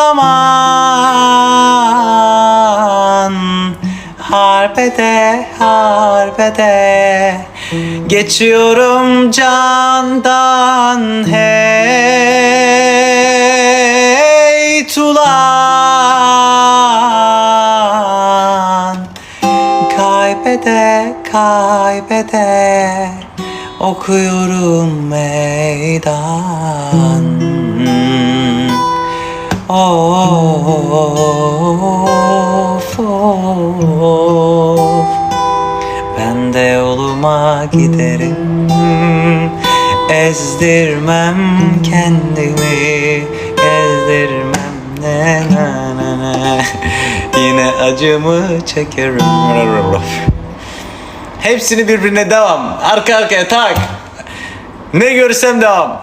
zaman. Harbede harbede Geçiyorum candan Hey tulan. Kaybede kaybede Okuyorum meydan Of of. Ben de yoluma giderim. Ezdirmem kendimi. Gezdirmem ne ne ne ne Yine acımı çekerim. Hepsini birbirine devam. Arka arkaya tak. Ne görsem devam